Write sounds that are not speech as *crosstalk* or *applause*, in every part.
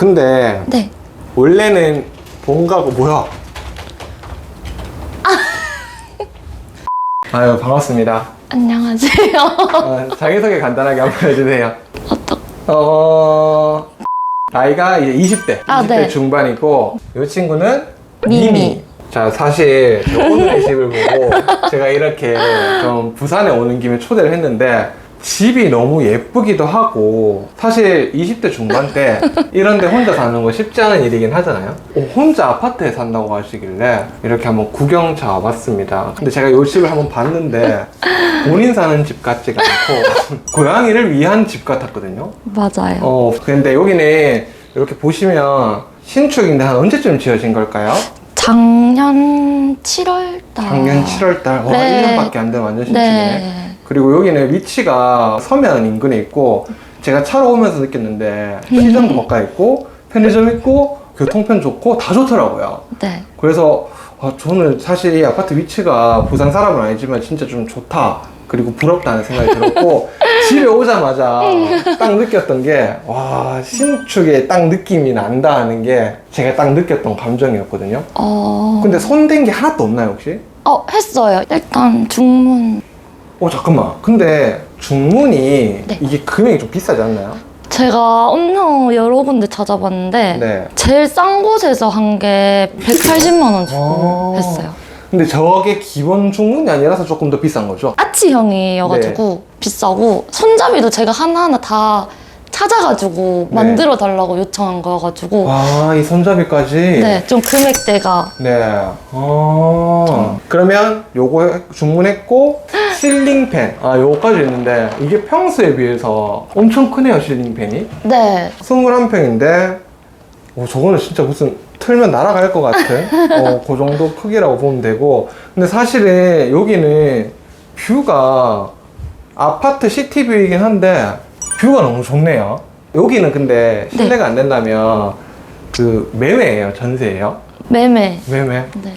근데 네. 원래는 본가고 뭐야? *laughs* 아 유 반갑습니다. 안녕하세요. 어, 자기소개 간단하게 한번 해주세요. 어떡, 어 나이가 이제 20대, 아, 20대 네. 중반이고 이 친구는 미미. 자 사실 저 오늘의 집을 보고 *laughs* 제가 이렇게 좀 부산에 오는 김에 초대를 했는데 집이 너무 예쁘기도 하고 사실 20대 중반 때 *laughs* 이런데 혼자 사는 거 쉽지 않은 일이긴 하잖아요 어, 혼자 아파트에 산다고 하시길래 이렇게 한번 구경차 와봤습니다 근데 제가 이 집을 한번 봤는데 본인 사는 집 같지가 않고 *laughs* 고양이를 위한 집 같았거든요 맞아요. 어 근데 여기는 이렇게 보시면 신축인데 한 언제쯤 지어진 걸까요? 작년 7월 달. 작년 7월 달. 와, 네. 1년밖에 안 된 완전 신축이네. 네. 그리고 여기는 위치가 서면 인근에 있고 제가 차로 오면서 느꼈는데 음. 시장도 가까이 있고 편의점 있고 교통편 좋고 다 좋더라고요. 네. 그래서 아, 저는 사실 이 아파트 위치가 부산 사람은 아니지만 진짜 좀 좋다. 그리고 부럽다는 생각이 들었고 *laughs* 집에 오자마자 딱 느꼈던 게 와 신축의 딱 느낌이 난다 하는 게 제가 딱 느꼈던 감정이었거든요. 어. 근데 손댄 게 하나도 없나요 혹시? 어, 했어요. 일단 중문. 어 잠깐만 근데 중문이 네. 이게 금액이 좀 비싸지 않나요? 제가 엄청 여러 군데 찾아봤는데 네. 제일 싼 곳에서 한 게 180만 원 주고 어. 했어요. 근데 저게 기본 중문이 아니라서 조금 더 비싼 거죠? 아치형이어가지고 네. 비싸고 손잡이도 제가 하나하나 다 찾아가지고 네. 만들어 달라고 요청한 거여가지고 와, 이 손잡이까지? 네, 좀 금액대가 네. 어. 그러면 요거 주문했고, 실링팬. 아, 요거까지 있는데, 이게 평소에 비해서 엄청 크네요, 실링팬이. 네, 21평인데, 오, 저거는 진짜 무슨 틀면 날아갈 것 같은, 어, *laughs* 그 정도 크기라고 보면 되고. 근데 사실은 여기는 뷰가 아파트 시티뷰이긴 한데, 뷰가 너무 좋네요. 여기는 근데 실내가 안 된다면, 그, 매매예요, 전세예요? 매매. 매매. 네.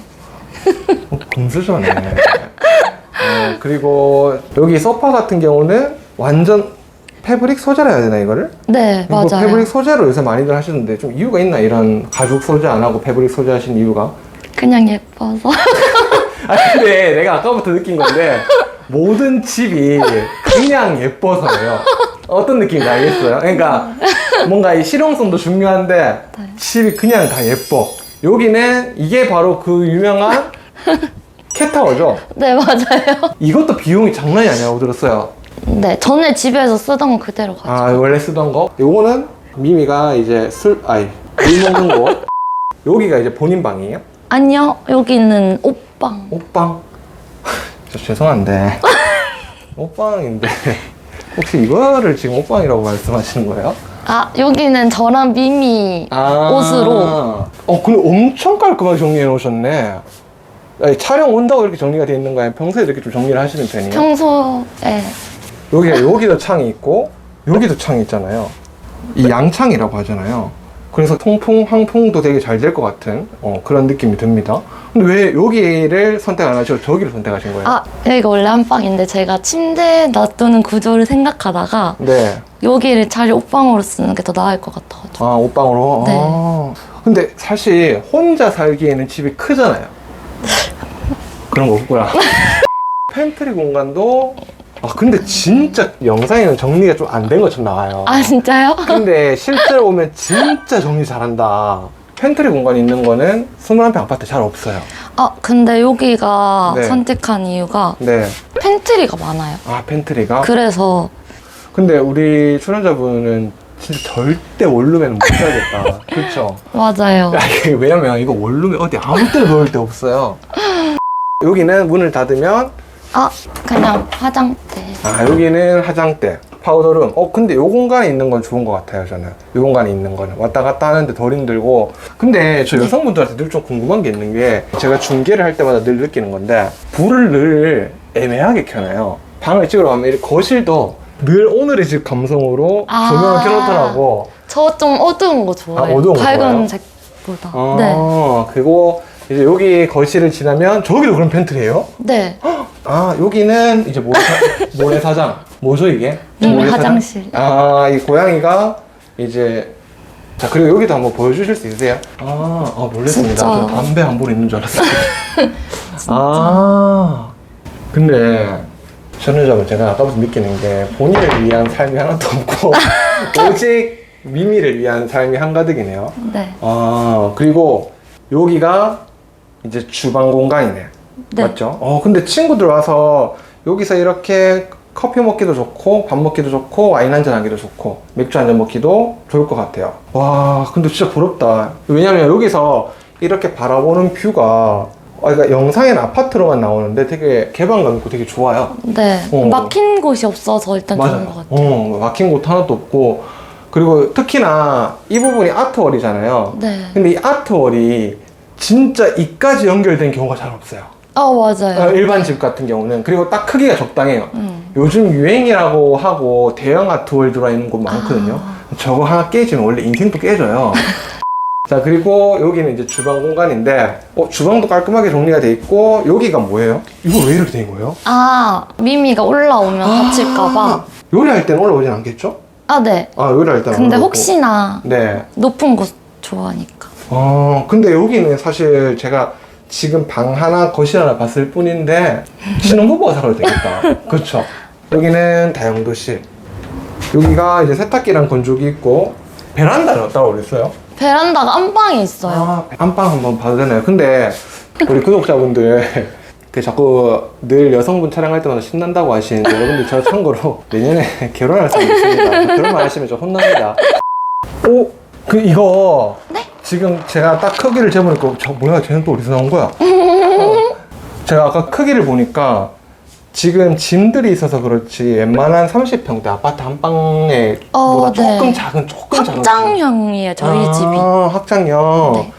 어, 금수저네. *laughs* 어, 그리고 여기 소파 같은 경우는 완전 패브릭 소재라 해야 되나 이거를? 네, 이거 맞아요. 패브릭 소재로 요새 많이들 하시는데 좀 이유가 있나 이런 가죽 소재 안 하고 패브릭 소재 하신 이유가? 그냥 예뻐서. *laughs* 아 근데 내가 아까부터 느낀 건데 모든 집이 그냥 예뻐서예요. 어떤 느낌인지 알겠어요? 그러니까 뭔가 이 실용성도 중요한데 네. 집이 그냥 다 예뻐. 여기는 이게 바로 그 유명한 캣타워죠. 네, 맞아요. *laughs* 이것도 비용이 장난이 아니라고 들었어요. 네, 전에 집에서 쓰던 거 그대로 가지고. 아 원래 쓰던 거. 요거는 미미가 이제 술 아이 물 먹는 곳. *laughs* 여기가 이제 본인 방이에요? 아니요, 여기는 옷방. 옷방. *laughs* 저 죄송한데 옷방인데 혹시 이거를 지금 옷방이라고 말씀하시는 거예요? 아, 여기는 저랑 미미 아. 옷으로. 어 근데 엄청 깔끔하게 정리해 놓으셨네. 아니, 촬영 온다고 이렇게 정리가 돼 있는 거예요? 평소에 이렇게 좀 정리를 하시는 편이에요? 평소에. 여기가 여기도 창이 있고 여기도 창이 있잖아요. 이 양창이라고 하잖아요. 그래서 통풍, 황풍도 되게 잘 될 것 같은 어, 그런 느낌이 듭니다. 근데 왜 여기를 선택 안 하시고 저기를 선택하신 거예요? 아, 여기가 원래 안방인데 제가 침대 놔두는 구조를 생각하다가 네. 여기를 차라리 옷방으로 쓰는 게 더 나을 것 같아가지고. 아, 옷방으로? 네. 아. 근데 사실 혼자 살기에는 집이 크잖아요. 그런 거 없구나. *laughs* 팬트리 공간도 아 근데 진짜 영상에는 정리가 좀 안 된 것처럼 나와요. 아, 진짜요? 근데 *laughs* 실제로 보면 진짜 정리 잘한다. 팬트리 공간 있는 거는 21평 아파트 잘 없어요. 아, 근데 여기가 네. 선택한 이유가 네. 팬트리가 많아요. 아, 팬트리가? 그래서 근데 우리 출연자분은 진짜 절대 원룸에는 못 살겠다. *laughs* 그렇죠? 맞아요. 야, 이게 왜냐면 이거 원룸에 어디 아무 때나 넣을 데 없어요. *laughs* 여기는 문을 닫으면 아, 그냥 화장대. 아 여기는 화장대, 파우더룸. 어 근데 요 공간에 있는 건 좋은 것 같아요 저는. 요 공간에 있는 거는 왔다 갔다 하는데 덜 힘들고. 근데 저 여성분들한테 늘 좀 궁금한 게 있는 게 제가 중계를 할 때마다 늘 느끼는 건데 불을 늘 애매하게 켜놔요. 방을 찍으러 가면 이 거실도 늘 오늘의 집 감성으로 아. 조명을 켜놓더라고. 저 좀 어두운 거 좋아해요. 아, 어두운 거 밝은 좋아해요? 색보다. 아, 네. 그리고 이제 여기 거실을 지나면 저기도 그럼 팬트리예요? 네. 아 여기는 이제 모래사, *laughs* 모래사장 뭐죠 이게? 음, 모래사장? 화장실. 아이 고양이가 이제 자, 그리고 여기도 한번 보여주실 수 있으세요? 아, 아 놀랬습니다. 진짜. 저 담배 한볼 있는 줄 알았어요. *laughs* 아, 근데 전여자분 제가 아까부터 느끼는 게 본인을 위한 삶이 하나도 없고 *laughs* 오직 미미를 위한 삶이 한가득이네요. 네. 아, 그리고 여기가 이제 주방 공간이네. 네. 맞죠? 어, 근데 친구들 와서 여기서 이렇게 커피 먹기도 좋고, 밥 먹기도 좋고, 와인 한잔 하기도 좋고, 맥주 한잔 먹기도 좋을 것 같아요. 와, 근데 진짜 부럽다. 왜냐면 여기서 이렇게 바라보는 뷰가, 아, 그러니까 영상에는 아파트로만 나오는데 되게 개방감 있고 되게 좋아요. 네. 어. 막힌 곳이 없어서 일단 좋은 것 같아요. 어, 막힌 곳 하나도 없고, 그리고 특히나 이 부분이 아트월이잖아요. 네. 근데 이 아트월이 진짜 이까지 연결된 경우가 잘 없어요. 아, 맞아요. 어, 일반 집 같은 경우는 그리고 딱 크기가 적당해요. 음. 요즘 유행이라고 하고 대형 아트월 들어있는 곳 많거든요. 저거 하나 깨지면 원래 인생도 깨져요. *laughs* 자 그리고 여기는 이제 주방 공간인데 어, 주방도 깔끔하게 정리가 돼 있고 여기가 뭐예요? 이거 왜 이렇게 된 거예요? 아, 미미가 올라오면 다칠까봐. 요리할 때는 올라오진 않겠죠? 아, 네. 아 요리할 때는 근데 올라오고. 혹시나 네. 높은 곳 좋아하니까. 어, 근데 여기는 사실 제가 지금 방 하나, 거실 하나 봤을 뿐인데, 신혼부부가 살아도 되겠다. *laughs* 그렇죠. 여기는 다용도실. 여기가 이제 세탁기랑 건조기 있고, 베란다는 따로 어딨어요? 베란다가 안방에 있어요. 아, 안방 한번 봐도 되나요? 근데 우리 구독자분들 그 자꾸 늘 여성분 촬영할 때마다 신난다고 하시는데 여러분들 저 참고로 *laughs* 내년에 결혼할 사람 있습니다. 그런 말 하시면 좀 혼납니다. 오, 그 이거 지금 제가 딱 크기를 재보니까 저 뭐야 쟤는 또 어디서 나온 거야? 어, 제가 아까 크기를 보니까 지금 짐들이 있어서 그렇지 웬만한 30평대 아파트 한 방에 어, 보다 조금 네. 작은 조금 작은 확장형이에요, 저희 아, 집이. 확장형. 네.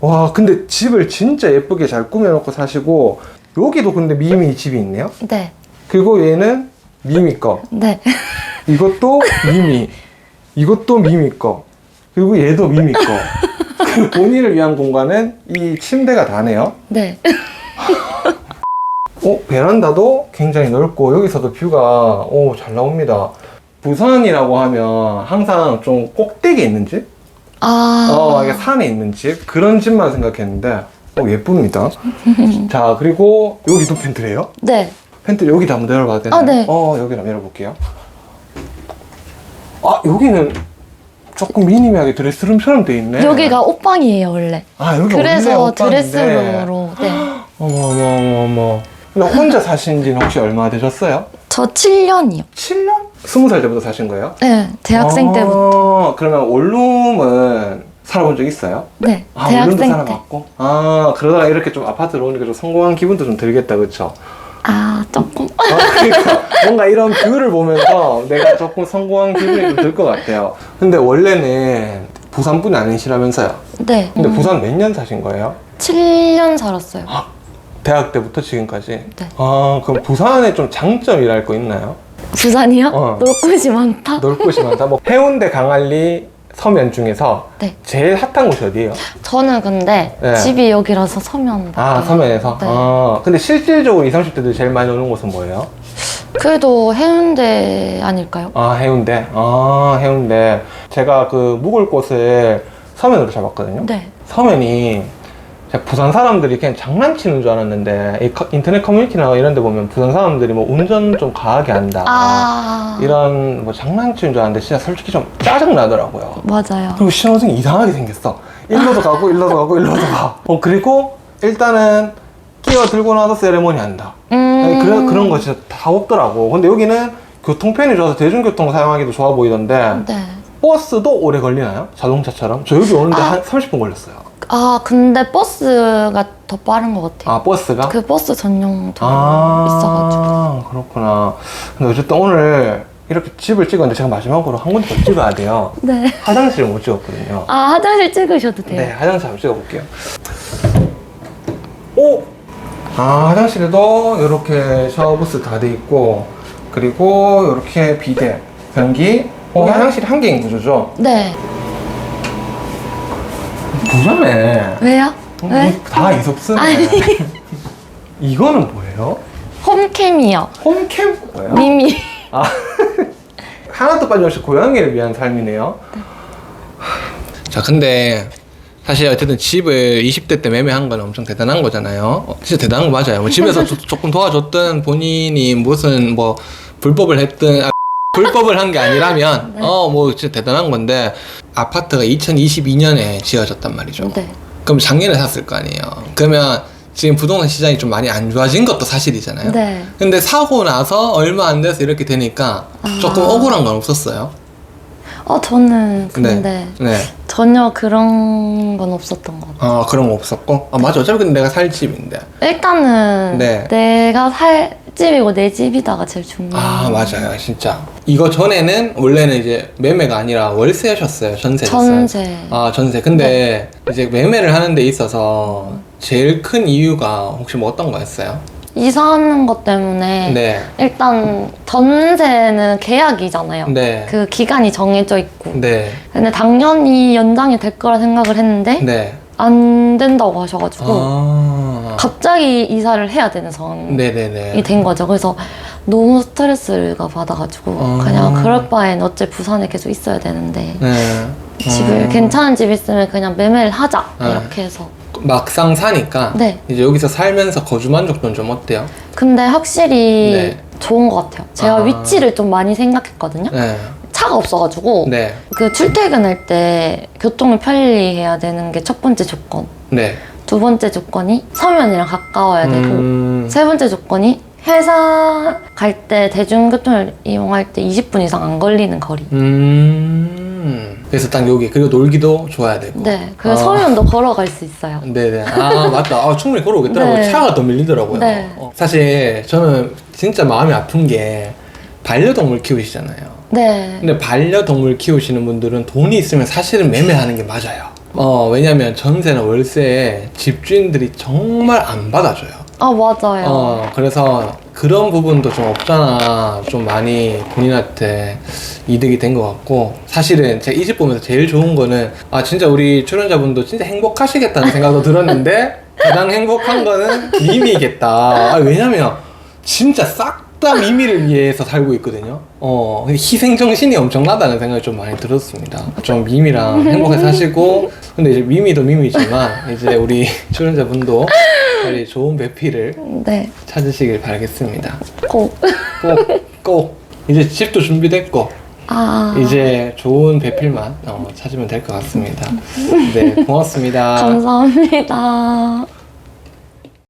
와, 근데 집을 진짜 예쁘게 잘 꾸며놓고 사시고, 여기도 근데 미미 집이 있네요? 네. 그리고 얘는 미미 거. 네. *laughs* 이것도 미미. 이것도 미미 거. 그리고 얘도 미미 거. *laughs* 그 본인을 위한 공간은 이 침대가 다네요. 네. *laughs* 어, 베란다도 굉장히 넓고, 여기서도 뷰가, 오, 잘 나옵니다. 부산이라고 하면 항상 좀 꼭대기에 있는 집? 아. 어, 이게 산에 있는 집 그런 집만 생각했는데 어 예쁩니다. *laughs* 자 그리고 여기도 팬트래요? 네. 팬트 여기도 한번 열어봐도 되나요? 아, 네. 어 여기 한번 열어볼게요. 아 여기는 조금 미니미하게 드레스룸처럼 돼 있네. 여기가 옷방이에요, 원래. 아 여기 그래서 옷방인데. 드레스룸으로. 네. *gasps* 어머 어머 어머 어머. 혼자 사신 지는 혹시 얼마 되셨어요? 저 7년이요. 7년? 20살 때부터 사신 거예요? 네. 대학생 아, 때부터. 그러면 원룸은 살아본 적 있어요? 네. 아, 원룸도 대학생 때. 살아봤고? 아, 그러다가 이렇게 좀 아파트로 오니까 좀 성공한 기분도 좀 들겠다, 그쵸? 아, 조금. 아, 그러니까 뭔가 이런 뷰를 보면서 내가 조금 성공한 기분이 좀 들 것 같아요. 근데 원래는 부산 분이 아니시라면서요? 네. 근데 음, 부산 몇 년 사신 거예요? 7년 살았어요. 대학 때부터 지금까지? 네. 아, 그럼 부산에 좀 장점이랄 거 있나요? 부산이요? 어. 놀 곳이 많다. 놀 곳이 많다. 뭐 해운대, 강안리, 서면 중에서 네. 제일 핫한 곳이 어디예요? 저는 근데 네. 집이 여기라서 서면. 아, 서면에서? 네. 아, 근데 실질적으로 20, 30대들 제일 많이 오는 곳은 뭐예요? 그래도 해운대 아닐까요? 아 해운대 아 해운대 제가 그 묵을 곳을 서면으로 잡았거든요 네. 서면이 제가 부산 사람들이 그냥 장난치는 줄 알았는데 이 커- 인터넷 커뮤니티나 이런 데 보면 부산 사람들이 뭐 운전 좀 과하게 한다 아. 이런 뭐 장난치는 줄 알았는데 진짜 솔직히 좀 짜증 나더라고요 맞아요. 그리고 신호등이 이상하게 생겼어 일로도 가고 일로도 가고 일로도 가 어, 그리고 일단은 끼어 들고 나서 세레모니 한다 음. 아니, 그런, 그런 거 진짜 다 없더라고. 근데 여기는 교통편이 좋아서 대중교통 사용하기도 좋아 보이던데, 네. 버스도 오래 걸리나요? 자동차처럼? 저 여기 오는데 아. 한 30분 걸렸어요. 아, 근데 버스가 더 빠른 것 같아요. 아, 버스가? 그 버스 전용 도 아, 있어가지고. 그렇구나. 근데 어쨌든 오늘 이렇게 집을 찍었는데 제가 마지막으로 한 군데 더 찍어야 돼요. *laughs* 네. 화장실을 못 찍었거든요. 아, 화장실 찍으셔도 돼요. 네, 화장실 한번 찍어볼게요. 오! 아, 화장실에도 이렇게 샤워부스 다 돼 있고, 그리고 이렇게 비데, 변기, 어, 화장실이 한 개인 구조죠? 네. 부자네. 왜요? 어, 왜? 다 이섭스네. 아니. *laughs* 이거는 뭐예요? 홈캠이요. 홈캠 뭐예요? 미미. *laughs* 아, 하나도 빠짐없이 고양이를 위한 삶이네요. 자, 자, 근데 사실 어쨌든 집을 20대 때 매매한 건 엄청 대단한 거잖아요. 어, 진짜 대단한 거 맞아요. 뭐 집에서 *laughs* 조, 조금 도와줬든 본인이 무슨 뭐 불법을 했든 아, 불법을 한 게 아니라면 어뭐 진짜 대단한 건데 아파트가 2022년에 지어졌단 말이죠. 네. 그럼 작년에 샀을 거 아니에요. 그러면 지금 부동산 시장이 좀 많이 안 좋아진 것도 사실이잖아요. 네. 근데 사고 나서 얼마 안 돼서 이렇게 되니까 조금 아. 억울한 건 없었어요. 어, 저는 근데 네. 전혀 그런 건 없었던 것 같아요. 아 그런 거 없었고. 아 맞아. 어차피 근데 내가 살 집인데. 일단은 네. 내가 살 집이고 내 집이다가 제일 중요해요. 아 맞아요. 진짜. 이거 전에는 원래는 이제 매매가 아니라 월세셨어요. 전세였어요. 전세. 아 전세. 근데 이제 매매를 하는 데 있어서 제일 큰 이유가 혹시 뭐 어떤 거였어요? 이사하는 것 때문에 네. 일단 전세는 계약이잖아요. 네. 그 기간이 정해져 있고. 네. 근데 당연히 연장이 될 거라 생각을 했는데 네. 안 된다고 하셔가지고 아. 갑자기 이사를 해야 되는 상황이 네네네. 된 거죠. 그래서 너무 스트레스가 받아가지고 아. 그냥 그럴 바엔 어째 부산에 계속 있어야 되는데 네. 집을 음. 괜찮은 집 있으면 그냥 매매를 하자 네. 이렇게 해서 막상 사니까 네. 이제 여기서 살면서 거주 만족도는 좀 어때요? 근데 확실히 네. 좋은 것 같아요. 제가 아. 위치를 좀 많이 생각했거든요. 네. 차가 없어가지고 네. 그 출퇴근할 때 교통을 편리해야 되는 게 첫 번째 조건. 네. 두 번째 조건이 서면이랑 가까워야 되고 음. 세 번째 조건이 회사 갈 때 대중교통을 이용할 때 20분 이상 안 걸리는 거리. 음. 그래서 딱 여기 그리고 놀기도 좋아야 되고. 네, 그 아. 서면도 걸어갈 수 있어요. 네네. 아 맞다. 아, 충분히 걸어오겠더라고요. 네. 차가 더 밀리더라고요. 네. 어, 사실 저는 진짜 마음이 아픈 게 반려동물 키우시잖아요. 네, 근데 반려동물 키우시는 분들은 돈이 있으면 사실은 매매하는 게 맞아요. 어 왜냐면 전세나 월세에 집주인들이 정말 안 받아줘요. 아 맞아요. 어, 그래서 그런 부분도 좀 없잖아. 좀 많이 본인한테 이득이 된 것 같고. 사실은 제가 이 집 보면서 제일 좋은 거는, 아, 진짜 우리 출연자분도 진짜 행복하시겠다는 생각도 들었는데, *laughs* 가장 행복한 거는 미미겠다. 아, 왜냐면, 진짜 싹 다 미미를 위해서 살고 있거든요. 어, 근데 희생 정신이 엄청나다는 생각이 좀 많이 들었습니다. 좀 미미랑 행복하게 *laughs* 사시고, 근데 이제 미미도 미미지만, 이제 우리 *laughs* 출연자분도 빨리 좋은 배필을 네, 찾으시길 바라겠습니다. 꼭. 꼭, 꼭. 이제 집도 준비됐고, 아, 이제 좋은 배필만 어, 찾으면 될 것 같습니다. 네, 고맙습니다. *laughs* 감사합니다.